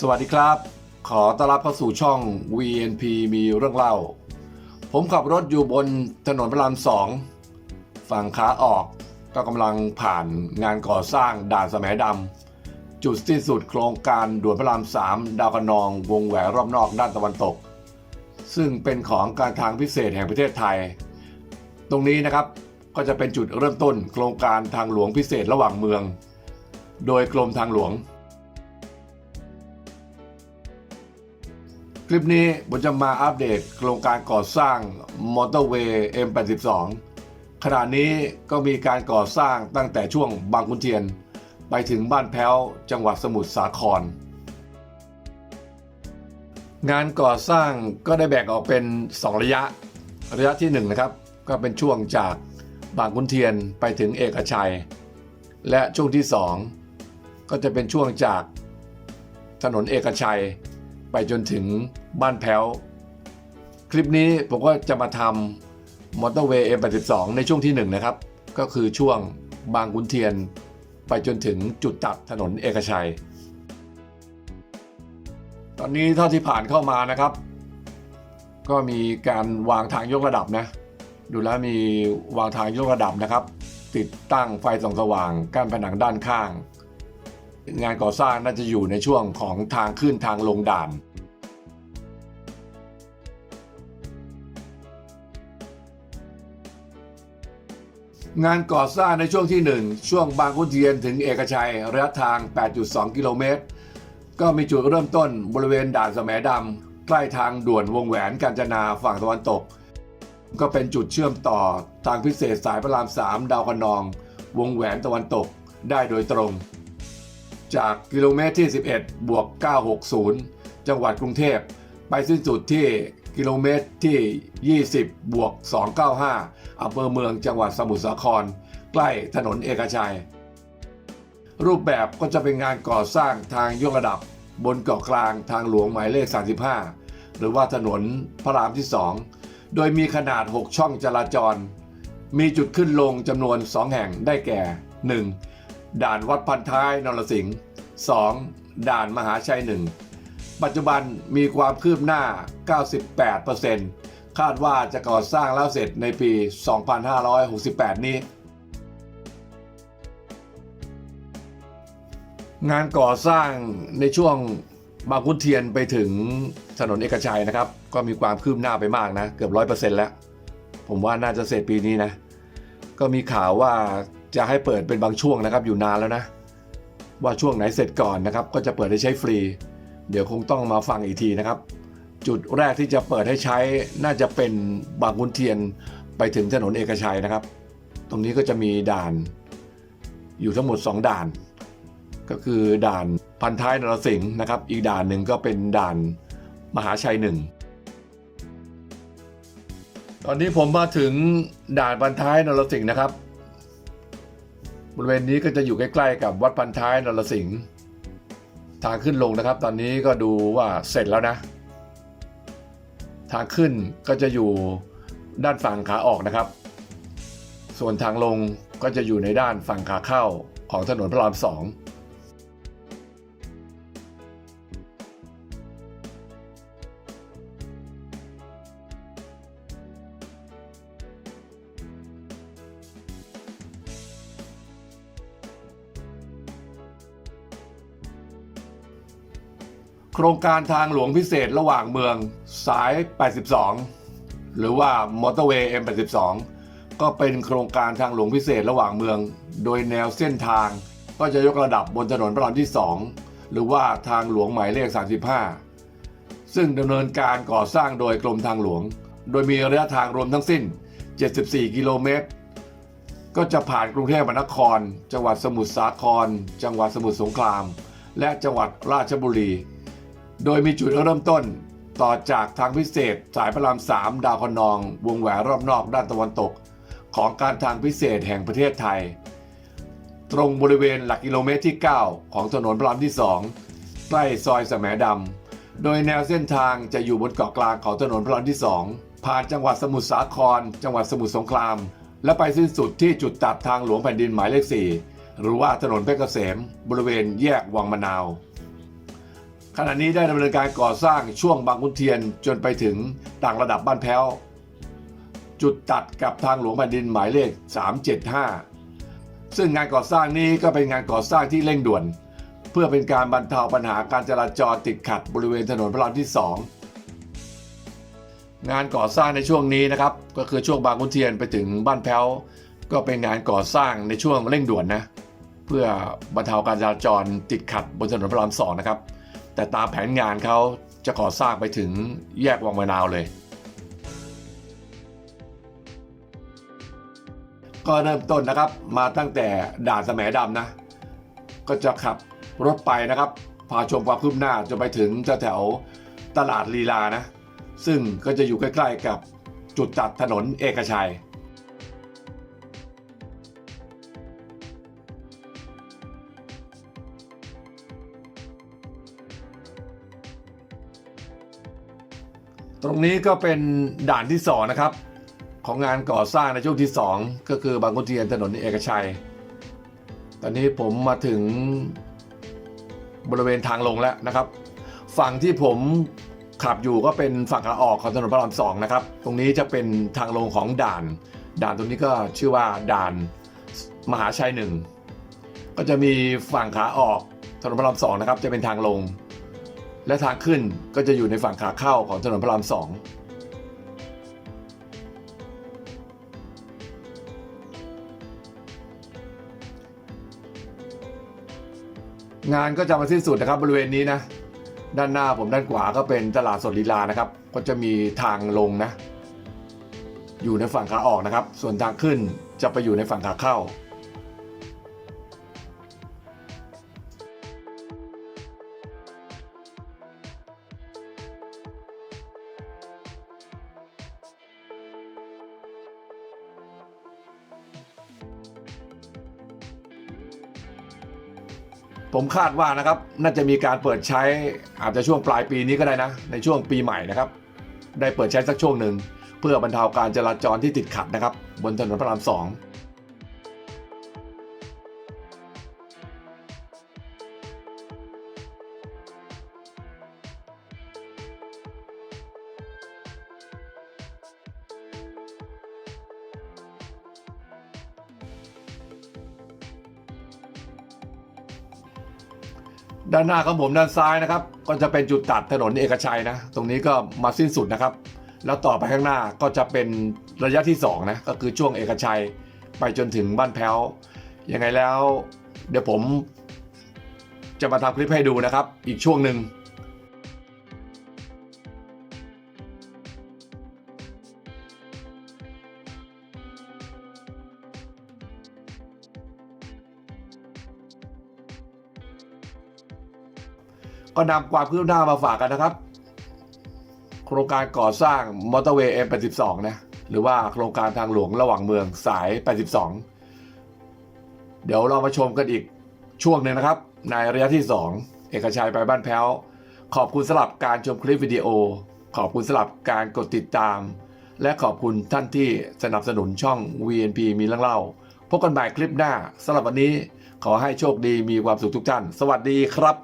สวัสดีครับ ขอต้อนรับเข้าสู่ช่อง VNP มีเรื่องเล่า ผมขับรถอยู่บนถนนพระรามสองฝั่งขาออกก็กำลังผ่านงานก่อสร้างด่านสมัยดำจุดสิ้นสุดโครงการด่วนพระรามสามดาวคะนองวงแหวนรอบนอกด้านตะวันตก ซึ่งเป็นของการทางพิเศษแห่งประเทศไทย ตรงนี้นะครับก็จะเป็นจุดเริ่มต้นโครงการทางหลวงพิเศษระหว่างเมือง โดยกรมทางหลวง คลิปนี้ผมจะมาอัปเดตโครงการก่อสร้างมอเตอร์เวย์ M82 ขณะนี้ก็มีการก่อสร้างตั้งแต่ช่วงบางขุนเทียน ไปถึงบ้านแพ้วจังหวัดสมุทรสาคร งานก่อสร้างก็ได้แบ่งออกเป็น 2 ระยะ ระยะที่ 1 นะครับ ก็เป็นช่วงจากบางขุนเทียนไปถึงเอกชัย และช่วงที่ 2 ก็จะเป็นช่วงจากถนนเอกชัย ไปจนถึงบ้านแพ้ว คลิปนี้ผมก็จะมาทำมอเตอร์เวย์ M82 ในช่วงที่ 1 นะครับ ก็คือช่วงบางขุนเทียน ไปจนถึงจุดตัดถนนเอกชัย ตอนนี้เท่าที่ผ่านเข้ามานะครับ ก็มีการวางทางยกระดับนะ ดูแล้วมีวางทางยกระดับนะครับ ติดตั้งไฟส่องสว่างกั้นผนังด้านข้าง งานก่อสร้างน่าจะอยู่ในช่วงของทางขึ้นทางลงด่านงานก่อสร้างในช่วงที่ 1 ช่วงบางขุนเทียนถึงเอกชัยระยะทาง 8.2 กิโลเมตร ก็มีจุดเริ่มต้นบริเวณด่านสมดำใกล้ทางด่วนวงแหวนกาญจนาฝั่งตะวันตก ก็เป็นจุดเชื่อมต่อทางพิเศษสายพระราม 3 ดาวคะนอง วงแหวนตะวันตกได้โดยตรง จากกิโลเมตรที่ 11 บวก 960 จังหวัดกรุงเทพ ไปสิ้นสุดที่กิโลเมตรที่ 20 บวก 295อำเภอเมืองจังหวัดสมุทรสาคร ใกล้ถนนเอกชัย รูปแบบก็จะเป็นงานก่อสร้างทางยกระดับบนเกาะกลางทางหลวงหมายเลข 35 หรือว่าถนนพระรามที่ 2 โดยมีขนาด 6 ช่องจราจร มีจุดขึ้นลงจำนวน 2 แห่งได้แก่ 1. ด่านวัดพันท้ายนรสิงห์ 2. ด่านมหาชัย1ปัจจุบันมีความคืบหน้า 98%คาดว่าจะก่อสร้างแล้วเสร็จในปี 2568 นี้ งานก่อสร้างในช่วงบางขุนเทียนไปถึงถนนเอกชัยนะครับ ก็มีความคืบหน้าไปมากนะ เกือบร้อยเปอร์เซ็นต์แล้ว ผมว่าน่าจะเสร็จปีนี้นะ ก็มีข่าวว่า จะให้เปิดเป็นบางช่วงนะครับอยู่นานแล้วนะ ว่าช่วงไหนเสร็จก่อนนะครับ ก็จะเปิดให้ใช้ฟรี เดี๋ยวคงต้องมาฟังอีกทีนะครับ จุดแรกที่จะเปิดให้ใช้น่าจะเป็นบางขุนเทียนไปถึงถนนเอกชัยนะครับ ตรงนี้ก็จะมีด่านอยู่ทั้งหมด 2 ด่าน ก็คือด่านพันท้ายนรสิงห์นะครับ อีกด่านหนึ่งก็เป็นด่านมหาชัยหนึ่งตอนนี้ผมมาถึงด่านพันท้ายนรสิงห์นะครับ บริเวณนี้ก็จะอยู่ใกล้ๆกับวัดพันท้ายนรสิงห์ทางขึ้นลงนะครับ ตอนนี้ก็ดูว่าเสร็จแล้วนะ ทางขึ้นก็จะอยู่ด้านฝั่งขาออกนะครับ ส่วนทางลงก็จะอยู่ในด้านฝั่งขาเข้าของถนนพระรามสอง โครงการทางหลวงพิเศษระหว่างเมืองสาย 82 หรือว่ามอเตอร์เวย์ M82 ก็เป็นโครงการทางหลวงพิเศษระหว่างเมือง โดยแนวเส้นทาง ก็จะยกระดับบนถนนพระรามที่ 2 หรือว่าทางหลวงหมายเลข 35 ซึ่งดำเนินการก่อสร้างโดยกรมทางหลวง โดยมีระยะทางรวมทั้งสิ้น 74 กิโลเมตร ก็จะผ่านกรุงเทพมหานคร จังหวัดสมุทรสาคร จังหวัดสมุทรสงคราม และจังหวัดราชบุรี โดยมีจุดเริ่มต้นต่อจากทางพิเศษสายพระราม3ดาวคนอง วงแหวนรอบนอกด้านตะวันตก ของการทางพิเศษแห่งประเทศไทย ตรงบริเวณหลักกิโลเมตรที่ 9 ของถนนพระรามที่ 2 ใกล้ซอยแสมดำ โดยแนวเส้นทางจะอยู่บนเกาะกลางของถนนพระรามที่ 2 ผ่านจังหวัดสมุทรสาคร จังหวัดสมุทรสงคราม และไปสิ้นสุดที่จุดตัดทางหลวงแผ่นดินหมายเลข 4 หรือว่าถนนเพชรเกษม บริเวณแยกวังมะนาว ขณะนี้ได้ดำเนินการก่อสร้างช่วงบางขุนเทียนจนไปถึงต่างระดับบ้านแพ้ว จุดตัดกับทางหลวงแผ่นดินหมายเลข 375 ซึ่งงานก่อสร้างนี้ก็เป็นงานก่อสร้างที่เร่งด่วน เพื่อเป็นการบรรเทาปัญหาการจราจรติดขัดบริเวณถนนพระรามที่ 2 งานก่อสร้างในช่วงนี้นะครับ ก็คือช่วงบางขุนเทียนไปถึงบ้านแพ้ว ก็เป็นงานก่อสร้างในช่วงเร่งด่วนนะเพื่อบรรเทาการจราจรติดขัดบนถนนพระรามสองนะครับ แต่ตามแผนงานเขาจะก่อสร้างไปถึงแยกวังมะนาวเลย ก็เริ่มต้นนะครับมาตั้งแต่ด่านแสมดำนะ ก็จะขับรถไปนะครับ พาชมความคืบหน้าจนไปถึงแถวตลาดลีลานะ ซึ่งก็จะอยู่ใกล้ๆกับจุดตัดถนนเอกชัย รงนี้ก็เป็นด่านที่สองนะครับ ของงานก่อสร้างในช่วงที่2ก็คือบางขุนเทียนถนนเอกชัย ตอนนี้ผมมาถึงบริเวณทางลงแล้วนะครับ ฝั่งที่ผมขับอยู่ก็เป็นฝั่งขาออกของถนนพระรามสองนะครับ ตรงนี้จะเป็นทางลงของด่าน ด่านตรงนี้ก็ชื่อว่าด่านมหาชัยหนึ่งก็จะมีฝั่งขาออกถนนพระรามสองนะครับ จะเป็นทางลง และทางขึ้นก็จะอยู่ในฝั่งขาเข้าของถนนพระรามสองงานก็จะมาสิ้นสุดนะครับบริเวณนี้นะ ด้านหน้าผมด้านขวาก็เป็นตลาดสดลีลานะครับ ก็จะมีทางลงนะ อยู่ในฝั่งขาออกนะครับ ส่วนทางขึ้นจะไปอยู่ในฝั่งขาเข้า ผมคาดว่านะครับ น่าจะมีการเปิดใช้อาจจะช่วงปลายปีนี้ก็ได้นะ ในช่วงปีใหม่นะครับ ได้เปิดใช้สักช่วงหนึ่ง เพื่อบรรเทาการจราจรที่ติดขัดนะครับ บนถนนพระรามสอง ด้านหน้าของผมด้านซ้ายนะครับ ก็จะเป็นจุดตัดถนนเอกชัยนะ ตรงนี้ก็มาสิ้นสุดนะครับ แล้วต่อไปข้างหน้าก็จะเป็นระยะที่2นะก็คือช่วงเอกชัยไปจนถึงบ้านแพ้วยังไงแล้ว เดี๋ยวผมจะมาทำคลิปให้ดูนะครับ อีกช่วงหนึ่ง ก็นำความคืบหน้ามาฝากกันนะครับ โครงการก่อสร้างมอเตอร์เวย์ M82 นะหรือว่าโครงการทางหลวงระหว่างเมืองสาย 82 เดี๋ยวเรามาชมกันอีกช่วงหนึ่งนะครับ ในระยะที่ 2 เอกชัยไปบ้านแพ้ว ขอบคุณสำหรับการชมคลิปวิดีโอ ขอบคุณสำหรับการกดติดตาม และขอบคุณท่านที่สนับสนุนช่อง VNP มีเรื่องเล่าพบกันใหม่คลิปหน้าสำหรับวันนี้ขอให้โชคดีมีความสุขทุกท่าน สวัสดีครับ